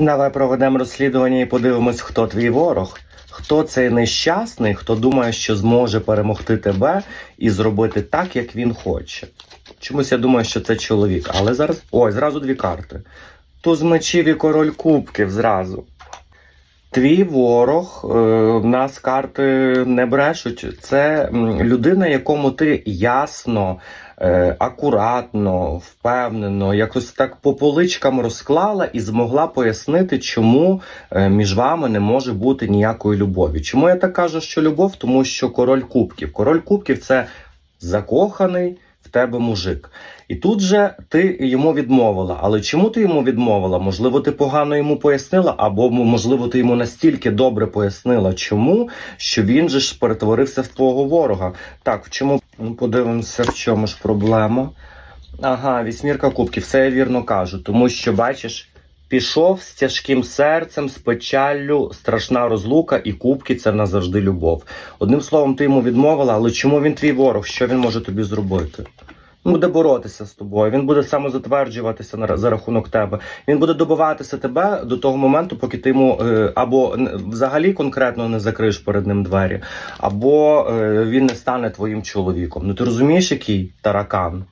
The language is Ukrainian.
Давай проведемо розслідування і подивимось, хто твій ворог. Хто цей нещасний, хто думає, що зможе перемогти тебе і зробити так, як він хоче. Чомусь я думаю, що це чоловік. Але зараз. Ой, зразу дві карти. Туз мечів і король кубків зразу. Твій ворог, е, в нас карти не брешуть. Це людина, якому ти ясно, е, акуратно, впевнено, якось так по поличкам розклала і змогла пояснити, чому е, між вами не може бути ніякої любові. Чому я так кажу, що любов? Тому що король кубків. Король кубків це закоханий в тебе мужик. І тут же ти йому відмовила. Але чому ти йому відмовила? Можливо, ти погано йому пояснила, або можливо, ти йому настільки добре пояснила, чому, що він же ж перетворився в твого ворога. Так, в чому ну, подивимося, в чому ж проблема? Ага, вісьмірка кубків, все я вірно кажу, тому що бачиш. Пішов з тяжким серцем, з печаллю, страшна розлука, і кубки це назавжди любов. Одним словом, ти йому відмовила, але чому він твій ворог? Що він може тобі зробити? Він буде боротися з тобою, він буде самозатверджуватися на за рахунок тебе. Він буде добиватися тебе до того моменту, поки ти йому е, або взагалі конкретно не закриєш перед ним двері, або е, він не стане твоїм чоловіком. Ну ти розумієш, який таракан?